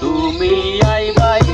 তুমি আইবাই